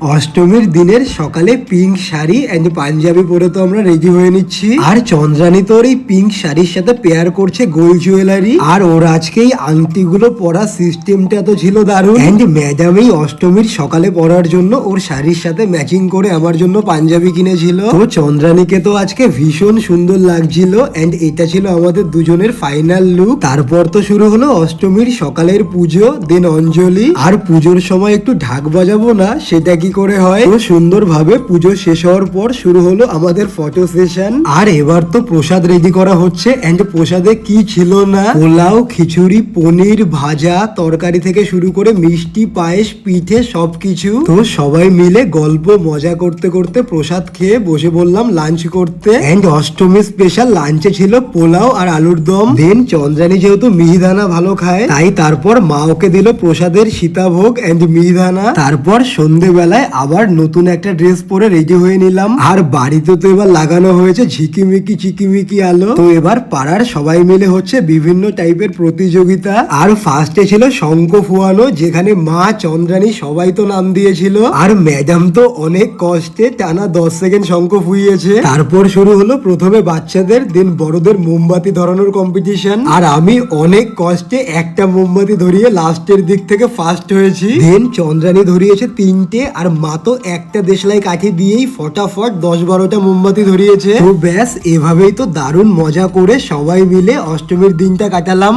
অষ্টমীর দিনের সকালে পিঙ্ক শাড়ি এন্ড পাঞ্জাবি পরে তো আমরা রেডি হয়ে নিচ্ছি। আর চন্দ্রানী তোর এই পিঙ্ক শাড়ির সাথে পেয়ার করছে গোল্ড জুয়েলারি আর ওর আজকে এই আংটিগুলো পরার সিস্টেমটা তো ছিল দারুণ। এন্ড ম্যাডাম এই অষ্টমীর সকালে পরার জন্য ওর শাড়ির সাথে ম্যাচিং করে আমার জন্য পাঞ্জাবি কিনেছিল। তো চন্দ্রানীকে তো আজকে ভীষণ সুন্দর লাগছিল এন্ড এটা ছিল আমাদের দুজনের ফাইনাল লুক তারপর তো শুরু হলো অষ্টমীর সকালের পুজো দেন অঞ্জলি। আর পুজোর সময় একটু ঢাক বাজাবো না, সেটা কি করে হয়? সুন্দরভাবে পুজো শেষ হওয়ার পর শুরু হলো আমাদের ফটো সেশন আর এবার তো প্রসাদ রেডি করা হচ্ছে। এন্ড প্রসাদে কি ছিল না? পোলাও খিচুড়ি পনির ভাজা তরকারি থেকে শুরু করে মিষ্টি পায়েস পিঠে সবকিছু। তো সবাই মিলে গল্প মজা করতে করতে প্রসাদ খেয়ে বসে বললাম লাঞ্চ করতে। এন্ড অষ্টমী স্পেশাল লাঞ্চে ছিল পোলাও আর আলুর দম। দেন চন্দ্রানী যেহেতু মিহিদানা ভালো খায় তাই তারপর মা ওকে দিল প্রসাদের সীতাভোগ এন্ড মিহিদানা। তারপর সন্ধেবেলায় আবার নতুন একটা ড্রেস পরে রেডি হয়ে নিলাম। আর বাড়িতে তো এবার লাগানো হয়েছে ঝিকিমিকি চিকিমিকি আলো। তো এবার পাড়ার সবাই মিলে হচ্ছে বিভিন্ন টাইপের প্রতিযোগিতা। আর ফার্স্টে ছিল শঙ্খ ফুয়ানো, যেখানে মা চন্দ্রানী সবাই তো নাম দিয়েছিল। আর ম্যাডাম তো অনেক কষ্টে টানা দশ সেকেন্ড শঙ্খ ফুইয়েছে। তারপর শুরু হলো প্রথমে বাচ্চাদের দেন বড়দের মোমবাতি ধরানোর কম্পিটিশন আর আমি অনেক কষ্টে একটা মোমবাতি ধরিয়ে লাস্টের দিক থেকে ফার্স্ট হয়েছি। দেন চন্দ্রানী ধরিয়েছে তিনটে, আর মা তো একটা দেশলাই কাঠি দিয়েই ফটাফট দশ বারোটা মোমবাতি ধরিয়েছে। ব্যাস, এভাবেই তো দারুণ মজা করে সবাই মিলে অষ্টমীর দিনটা কাটালাম।